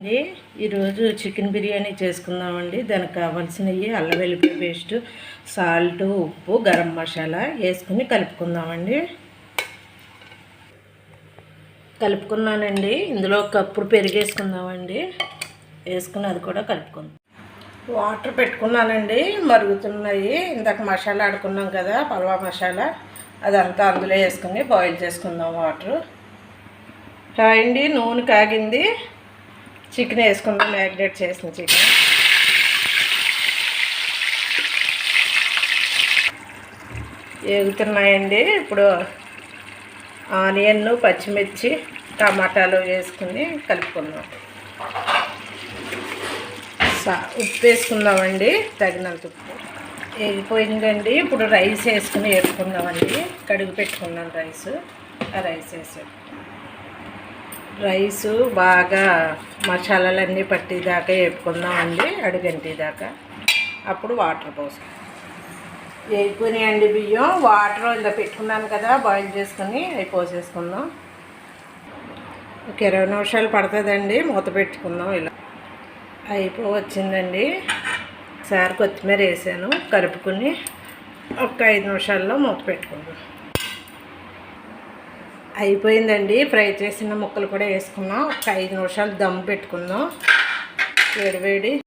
అండి. ఈరోజు చికెన్ బిర్యానీ చేసుకుందామండి. దానికి కావాల్సినవి అల్లం వెల్లుల్లి పేస్ట్ సాల్ట్ ఉప్పు గరం మసాలా వేసుకుని కలుపుకుందామండి. కలుపుకున్నానండి. ఇందులో కప్పుడు పెరిగేసుకుందామండి వేసుకుని అది కూడా కలుపుకుందాం. వాటర్ పెట్టుకున్నానండి. మరుగుతున్నాయి. ఇందాక మసాలా ఆడుకున్నాం కదా పల్వా మసాలా. అదంతా అందులో వేసుకుని బాయిల్ చేసుకుందాం వాటర్. కాయండి నూనె కాగింది. చికెన్ వేసుకుందాం మ్యాగ్నేట్ చేసిన చికెన్. ఎగుతున్నాయండి ఇప్పుడు ఆనియన్ పచ్చిమిర్చి టమాటాలు వేసుకుని కలుపుకుందాం. సా ఉప్పు వేసుకుందామండి తగినంత ఉప్పు. ఎగిపోయిందండి ఇప్పుడు రైస్ వేసుకుని వేసుకుందామండి. కడుగు పెట్టుకున్నాను రైస్. ఆ రైస్ వేసాం రైసు బాగా మసాలాలన్నీ పట్టేదాకా వేపుకుందామండి అడుగంటేదాకా. అప్పుడు వాటర్ పోసాం. వేగిపోయినాయండి బియ్యం. వాటర్ ఇలా పెట్టుకున్నాను కదా బాయిల్ చేసుకుని అవి పోసేసుకుందాం. ఒక ఇరవై నిమిషాలు పడుతుందండి మూత పెట్టుకుందాం ఇలా. అయిపో వచ్చిందండి. ఒకసారి కొత్తిమీర వేసాను కలుపుకుని ఒక ఐదు నిమిషాల్లో మూత పెట్టుకుందాం. అయిపోయిందండి. ఫ్రై చేసిన ముక్కలు కూడా వేసుకున్నాం. ఒక ఐదు నిమిషాలు దమ్ పెట్టుకుందాం. వేడి వేడి.